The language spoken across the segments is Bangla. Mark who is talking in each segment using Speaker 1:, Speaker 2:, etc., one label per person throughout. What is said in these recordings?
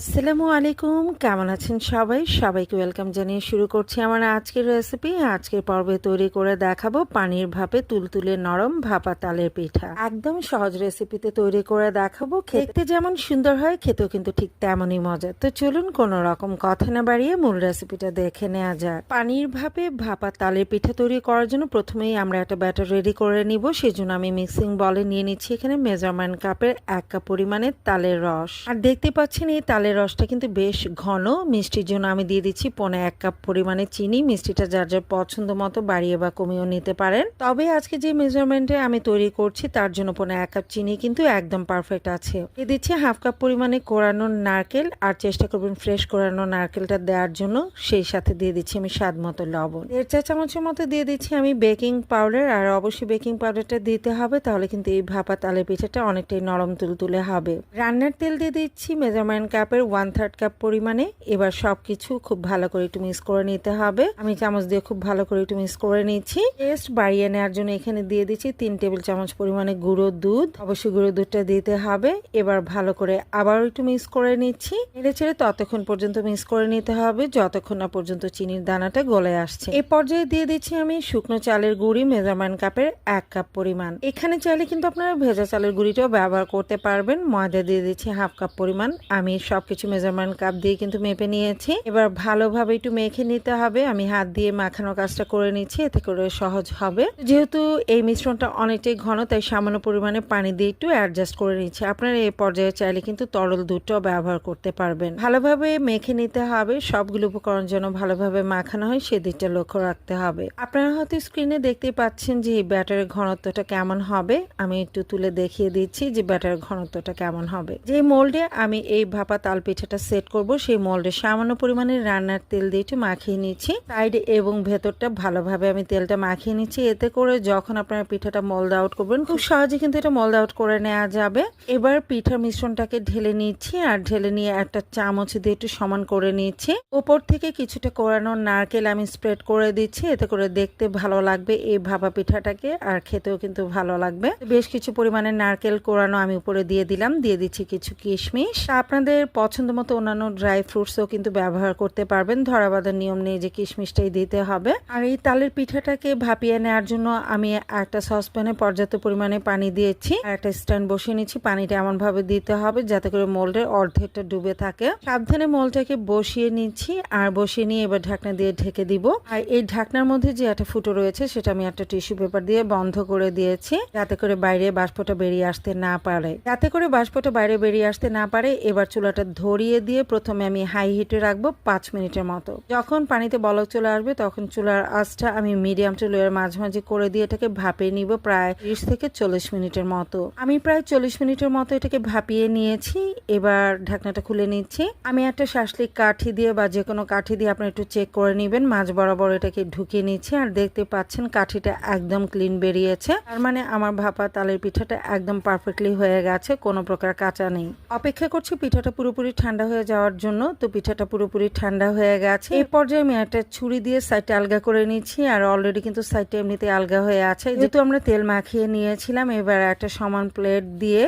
Speaker 1: আসসালামু আলাইকুম, কেমন আছেন সবাই? সবাইকে ওয়েলকাম জানিয়ে শুরু করছি আমার আজকের রেসিপি। আজকের পর্বে তৈরি করে দেখাবো পানির ভাপে তুলতুলে নরম ভাপা তালের পিঠা। একদম সহজ রেসিপিতে তৈরি করে দেখাবো। খেতে যেমন সুন্দর হয়, খেতেও কিন্তু ঠিক তেমনই মজা। তো চলুন কোনো রকম কথা না বাড়িয়ে মূল রেসিপিটা দেখে নেওয়া যাক। পানির ভাপে ভাপা তালের পিঠা তৈরি করার জন্য প্রথমেই আমরা একটা ব্যাটার রেডি করে নিব। সেজন্য আমি মিক্সিং বলে নিয়ে নিচ্ছি এখানে মেজারমেন্ট কাপের এক কাপ পরিমাণে তালের রস। আর দেখতে পাচ্ছেন এই তালের রসটা কিন্তু বেশ ঘন। মিষ্টির জন্য আমি দিয়ে দিচ্ছি পনে এক কাপ পরিমাণে চিনি। মিষ্টিটা যার যার পছন্দ মতো বাড়িয়ে বা কমিয়েও নিতে পারেন। তবে আজকে যে মেজারমেন্টে আমি তৈরি করছি, তার জন্য পনে এক কাপ চিনি কিন্তু একদম পারফেক্ট আছে। দিয়ে দিচ্ছি হাফ কাপ পরিমাণে কোরানো নারকেল আর চেষ্টা করবেন ফ্রেশ কোরানো নারকেলটা দেওয়ার জন্য। সেই সাথে দিয়ে দিচ্ছি আমি স্বাদ মতো লবণ। দেড় চা চামচের মতো দিয়ে দিচ্ছি আমি বেকিং পাউডার আর অবশ্যই বেকিং পাউডারটা দিতে হবে, তাহলে কিন্তু এই ভাপা তালের পিঠাটা অনেকটাই নরম তুলতুলে হবে। রান্নার তেল দিয়ে দিচ্ছি মেজারমেন্ট কাপের ওয়ান থার্ড কাপ পরিমাণে। এবার সব কিছু খুব ভালো করে একটু মিক্স করে নিতে হবে। আমি চামচ দিয়ে খুব ভালো করে একটু মিক্স করে নিচ্ছি। টেস্ট বাড়িয়ে নেওয়ার জন্য এখানে দিয়ে দিচ্ছি তিন টেবিল চামচ পরিমাণে গুঁড়ো দুধ। অবশ্যই গুঁড়ো দুধটা দিতে হবে। এবার ভালো করে আবার একটু মিক্স করে নিচ্ছি। নেড়ে ছেড়ে ততক্ষণ পর্যন্ত মিক্স করে নিতে হবে, যতক্ষণ না পর্যন্ত চিনির দানাটা গলে আসছে। এই পর্যায়ে দিয়ে দিচ্ছি আমি শুকনো চালের গুঁড়ি মেজারমেন্ট কাপের এক কাপ পরিমাণ। এখানে চাইলে কিন্তু আপনারা ভেজা চালের গুঁড়িটাও ব্যবহার করতে পারবেন। ময়দা দিয়ে দিচ্ছি হাফ কাপ পরিমাণ। আমি সবকিছু মেজারমেন্ট কাপ দিয়ে কিন্তু মেপে নিয়েছি। এবার ভালোভাবে একটু মেখে নিতে হবে। আমি হাত দিয়ে মাখানোর কাজটা করে নিচ্ছি, এতে করে সহজ হবে। যেহেতু এই মিশ্রণটা অনেকটাই ঘন, তাই সামান্য পরিমাণে পানি দিয়ে একটু অ্যাডজাস্ট করে নিচ্ছি। আপনারা এই পর্যায়ে চাইলে কিন্তু তরল দুধটাও ব্যবহার করতে পারবেন। ভালোভাবে মেখে নিতে হবে। সবগুলো উপকরণ যেন ভালোভাবে মাখানো হয় সেদিকটা লক্ষ্য রাখতে হবে। আপনারা হয়তো স্ক্রিনে দেখতে পাচ্ছেন যে ব্যাটারের ঘনত্বটা কেমন হবে। আমি একটু তুলে দেখিয়ে দিচ্ছি যে ব্যাটারের ঘনত্বটা কেমন হবে। যে মোল্ডে আমি এই ভাপা পিঠাটা সেট করব। সেই মোল্ডে সামান্য পরিমাণে রান্নার তেল দিয়ে একটু মাখিয়ে নিচ্ছি। সাইডে এবং ভেতরটা ভালোভাবে আমি তেলটা মাখিয়ে নিচ্ছি। এতে করে যখন আপনারা পিঠাটা মোল্ড আউট করবেন, খুব সহজে কিন্তু এটা মোল্ড আউট করে নেওয়া যাবে। এবার পিঠার মিশ্রণটাকে ঢেলে নিচ্ছি আর ঢেলে নিয়ে একটা চামচ দিয়ে একটু সমান করে নিচ্ছি। উপর থেকে কিছুটা কোরানো নারকেল আমি স্প্রেড করে দিচ্ছি। এতে করে দেখতে ভালো লাগবে এই ভাপা পিঠাটাকে আর খেতেও কিন্তু ভালো লাগবে। বেশ কিছু পরিমাণে নারকেল কোরানো আমি উপরে দিয়ে দিলাম। দিয়ে দিচ্ছি কিছু কিশমিশ। আপনাদের পছন্দ মতো অন্যান্য ড্রাই ফ্রুটসও কিন্তু ব্যবহার করতে পারবেন। ধরা বাঁধার নিয়ম নেই যে কিশমিশটাই দিতে হবে। আর এই তালের পিঠাটাকে ভাপিয়ে নেওয়ার জন্য আমি একটা সসপ্যানে পর্যাপ্ত পরিমাণে পানি দিয়েছি। আর একটা স্ট্যান্ড বসিয়ে নিচ্ছি পানিটা এমন ভাবে দিতে হবে যাতে করে মোল্ডের অর্ধেকটা ডুবে থাকে। সাবধানে মোলটাকে বসিয়ে নিচ্ছি। আর বসিয়ে নিয়ে এবার ঢাকনা দিয়ে ঢেকে দিব। আর এই ঢাকনার মধ্যে যে একটা ফুটো রয়েছে, সেটা আমি একটা টিস্যু পেপার দিয়ে বন্ধ করে দিয়েছি যাতে করে বাইরে বাষ্পটা বেরিয়ে আসতে না পারে। যাতে করে বাষ্পটা বাইরে বেরিয়ে আসতে না পারে, এবার চুলাটা ধরিয়ে দিয়ে প্রথমে আমি হাই হিটে রাখব পাঁচ মিনিটের মতো। যখন পানিতে বলক চলে আসবে, তখন চুলার আঁচটা আমি মিডিয়াম টু লোয়ের মাঝামাঝি করে দিয়ে এটাকে ভাপিয়ে নিব প্রায় ত্রিশ থেকে চল্লিশ মিনিটের মতো। আমি প্রায় চল্লিশ মিনিটের মতো এটাকে ভাপিয়ে নিয়েছি। এবার ঢাকনাটা খুলে নিচ্ছি। আমি একটা শাসলিক কাঠি দিয়ে বা যে কোনো কাঠি দিয়ে আপনি একটু চেক করে নেবেন। মাছ বরাবর এটাকে ঢুকিয়ে নিচ্ছি আর দেখতে পাচ্ছেন কাঠিটা একদম ক্লিন বেরিয়েছে। তার মানে আমার ভাপা তালের পিঠাটা একদম পারফেক্টলি হয়ে গেছে, কোনো প্রকার কাঁচা নেই। অপেক্ষা করছি পিঠাটা পুরোপুরি ঠান্ডা হয়ে যাওয়ার জন্য তো পিঠাটা পুরোপুরি ঠান্ডা হয়ে গেছে। এই পর্যায়ে আমি একটা ছুরি দিয়ে সাইডটা আলগা করে নিচ্ছি আর অলরেডি কিন্তু সাইডটা এমনিতে আলগা হয়ে আছে। যেহেতু আমরা তেল মাখিয়ে নিয়েছিলাম এবার একটা সমান প্লেট দিয়ে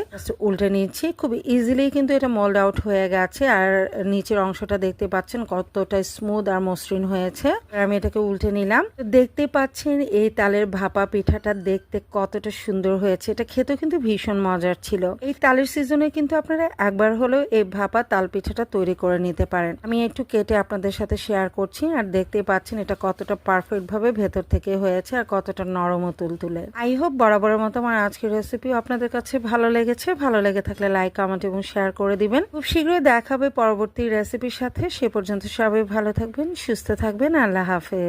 Speaker 1: উল্টে নিচ্ছি। খুব ইজিলি কিন্তু এটা মোল্ড আউট হয়ে গেছে আর নিচের অংশটা দেখতে পাচ্ছেন কতটা স্মুথ আর মসৃণ হয়েছে। আমি এটাকে উল্টে নিলাম। দেখতে পাচ্ছেন এই তালের ভাপা পিঠাটা দেখতে কতটা সুন্দর হয়েছে। এটা খেতেও কিন্তু ভীষণ মজার ছিল। এই তালের সিজনে কিন্তু আপনারা একবার হলেও এই ভাপা তাল পিঠাটা তৈরি করে নিতে পারেন। আমি একটু কেটে আপনাদের সাথে শেয়ার করছি আর দেখতে পাচ্ছেন এটা কতটা পারফেক্ট ভাবে ভেতর থেকে হয়েছে আর কতটা নরম ও তুলতুলে আই হোপ বরাবরের মতো আমার আজকের রেসিপি আপনাদের কাছে ভালো লেগেছে। ভালো লেগে থাকলে লাইক কমেন্ট এবং শেয়ার করে দিবেন। খুব শীঘ্রই দেখাবে পরবর্তী রেসিপির সাথে। সে পর্যন্ত সবাই ভালো থাকবেন, সুস্থ থাকবেন। আল্লাহ হাফেজ।